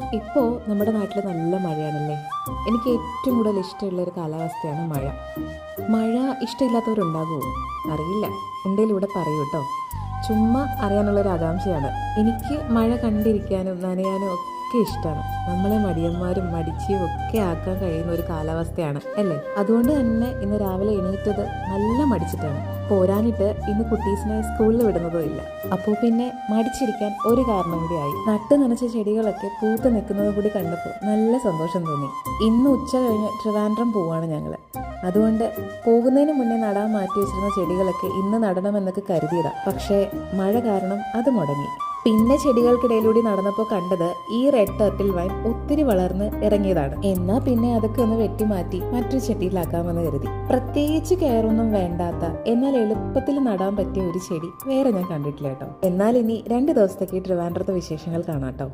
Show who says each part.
Speaker 1: ഇപ്പോൾ നമ്മുടെ നാട്ടിൽ നല്ല മഴയാണല്ലേ? എനിക്ക് ഏറ്റവും കൂടുതൽ ഇഷ്ടമുള്ള ഒരു കാലാവസ്ഥയാണ് മഴ. മഴ ഇഷ്ടമില്ലാത്തവരുണ്ടാകുമോ അറിയില്ല. എന്തെങ്കിലും ഇവിടെ പറയൂ കേട്ടോ. ചുമ്മാ അറിയാനുള്ളൊരു ആകാംക്ഷയാണ്. എനിക്ക് മഴ കണ്ടിരിക്കാനും നനയാനും ഒക്കെ ഇഷ്ടമാണ്. നമ്മളെ മടിയന്മാരും മടിച്ചും ഒക്കെ ആക്കാൻ കഴിയുന്ന ഒരു കാലാവസ്ഥയാണ് അല്ലേ? അതുകൊണ്ട് തന്നെ ഇന്ന് രാവിലെ എണീറ്റത് നല്ല മടിച്ചിട്ടാണ്. പോരാനിട്ട് ഇന്ന് കുട്ടീസിനെ സ്കൂളിൽ വിടുന്നതും ഇല്ല. അപ്പോൾ പിന്നെ മടിച്ചിരിക്കാൻ ഒരു കാരണം കൂടി ആയി. നട്ട് നനച്ച ചെടികളൊക്കെ പൂത്ത് നിൽക്കുന്നത് കൂടി കണ്ടപ്പോൾ നല്ല സന്തോഷം തോന്നി. ഇന്ന് ഉച്ച കഴിഞ്ഞ് ട്രിവാൻഡ്രം പോവാണ് ഞങ്ങൾ അതുകൊണ്ട് പോകുന്നതിന് മുന്നേ നടാൻ മാറ്റി വെച്ചിരുന്ന ചെടികളൊക്കെ ഇന്ന് നടണമെന്നൊക്കെ കരുതിയതാണ് പക്ഷേ മഴ കാരണം അത് മുടങ്ങി. പിന്നെ ചെടികൾക്കിടയിലൂടെ നടന്നപ്പോൾ കണ്ടത് ഈ റെഡ് ടർട്ടിൽ വൈൻ ഒത്തിരി വളർന്ന് ഇറങ്ങിയതാണ്. എന്നാ പിന്നെ അതൊക്കെ ഒന്ന് വെട്ടിമാറ്റി മറ്റൊരു ചെടിയിലാക്കാമെന്ന് കരുതി. പ്രത്യേകിച്ച് കെയറൊന്നും വേണ്ടാത്ത എന്നാൽ എളുപ്പത്തിൽ നടാൻ പറ്റിയ ഒരു ചെടി വേറെ ഞാൻ കണ്ടിട്ടില്ല കേട്ടോ. എന്നാൽ ഇനി രണ്ട് ദിവസത്തേക്ക് ട്രിവാൻഡ്രത്തെ വിശേഷങ്ങൾ കാണാട്ടോ